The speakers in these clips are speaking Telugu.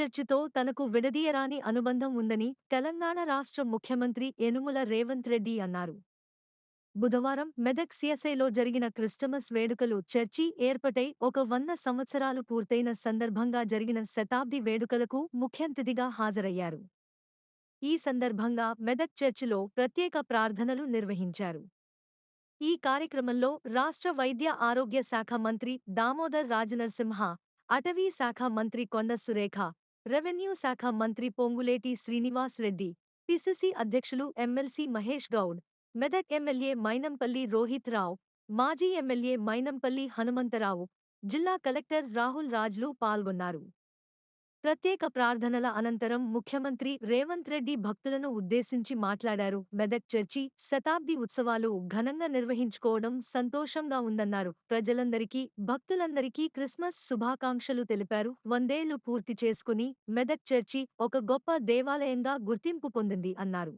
చర్చితో తనకు విడదీయరాని అనుబంధం ఉందని తెలంగాణ రాష్ట్ర ముఖ్యమంత్రి యనుమల రేవంత్ రెడ్డి అన్నారు. బుధవారం మెదక్ సిఎస్ఐలో జరిగిన క్రిస్టమస్ వేడుకలు చర్చి ఏర్పటై ఒక వంద సంవత్సరాలు పూర్తయిన సందర్భంగా జరిగిన శతాబ్ది వేడుకలకు ముఖ్యంతిథిగా హాజరయ్యారు. ఈ సందర్భంగా మెదక్ చర్చిలో ప్రత్యేక ప్రార్థనలు నిర్వహించారు. ఈ కార్యక్రమంలో రాష్ట్ర వైద్య ఆరోగ్య శాఖ మంత్రి దామోదర్ రాజనరసింహ అటవీ శాఖ మంత్రి కొండ సురేఖ రెవెన్యూ శాఖ మంత్రి పొంగులేటి శ్రీనివాస్ రెడ్డి పిసిసి అధ్యక్షులు ఎమ్మెల్సీ మహేష్ గౌడ్ మెదక్ ఎమ్మెల్యే మైనంపల్లి రోహిత్ రావు మాజీ ఎమ్మెల్యే మైనంపల్లి హనుమంతరావు జిల్లా కలెక్టర్ రాహుల్ రాజ్లు పాల్గొన్నారు. ప్రత్యేక ప్రార్థనల అనంతరం ముఖ్యమంత్రి రేవంత్ రెడ్డి భక్తులను ఉద్దేశించి మాట్లాడారు. మెదక్ చర్చి శతాబ్ది ఉత్సవాలు ఘనంగా నిర్వహించుకోవడం సంతోషంగా ఉందన్నారు. ప్రజలందరికీ భక్తులందరికీ క్రిస్మస్ శుభాకాంక్షలు తెలిపారు. వందేళ్ళు పూర్తి చేసుకుని మెదక్ చర్చి ఒక గొప్ప దేవాలయంగా గుర్తింపు పొందింది అన్నారు.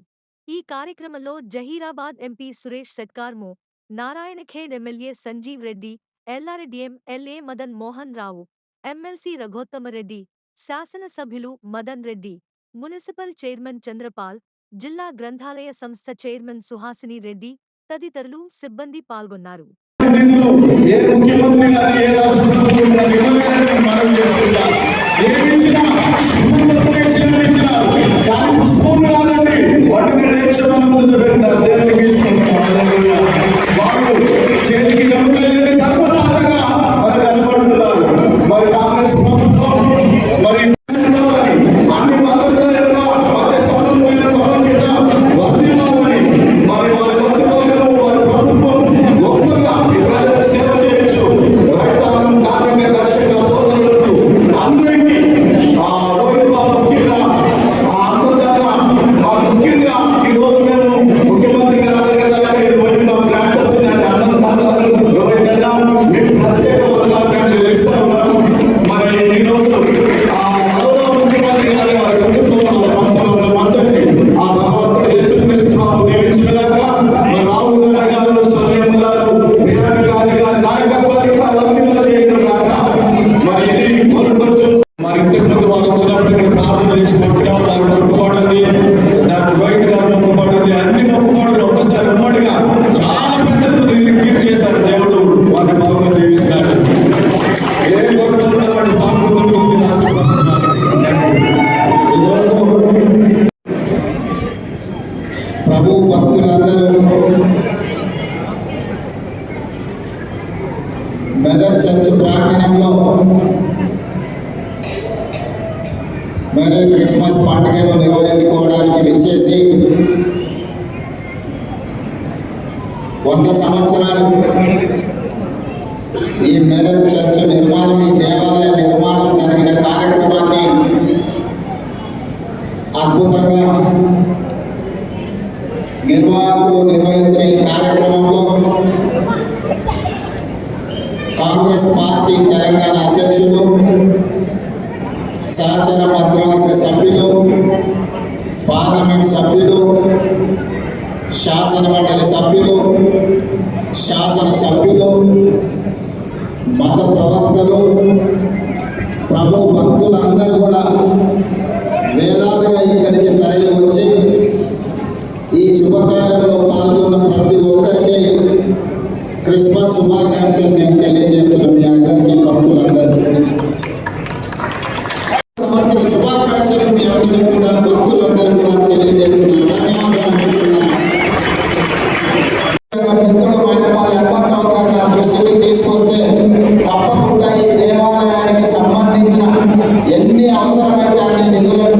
ఈ కార్యక్రమంలో జహీరాబాద్ ఎంపీ సురేష్ సెట్కార్ము నారాయణఖేడ్ ఎమ్మెల్యే సంజీవ్ రెడ్డి ఎల్లారెడ్డిఎం ఎల్ఏ మదన్ మోహన్ రావు ఎమ్మెల్సీ రఘోత్తమరెడ్డి శాసనసభ్యులు మదన్ రెడ్డి మున్సిపల్ చైర్మన్ చంద్రపాల్ జిల్లా గ్రంథాలయ సంస్థ చైర్మన్ సుహాసిని రెడ్డి తదితరులు సిబ్బంది పాల్గొన్నారు. ఏ ప్రభు భక్తులందరూ. మెదక్ చర్చ్ ప్రాంగణంలో మరి క్రిస్మస్ పండుగను నిర్వహించుకోవడానికి విచ్చేసి వంద సంవత్సరాలు ఈ మెదక్ చర్చ్ నిర్మాణం ఈ దేవాలయ నిర్మాణం జరిగిన కార్యక్రమాన్ని అద్భుతంగా నిర్వాహకులు నిర్వహించిన ఈ కార్యక్రమంలో కాంగ్రెస్ పార్టీ తెలంగాణ అధ్యక్షులు సహచర పత్రవర్గ సభ్యులు పార్లమెంట్ సభ్యులు శాసనమండలి సభ్యులు శాసన సభ్యులు మత ప్రవక్తలు ప్రభు భక్తులందరూ కూడా వేలాదిగా ఇక్కడికి తరలి వచ్చి ఈ శుభకార్యంలో పాల్గొన్న ప్రతి ఒక్కరికి క్రిస్మస్ శుభాకాంక్షలు అవసరమైనటువంటి నిధులను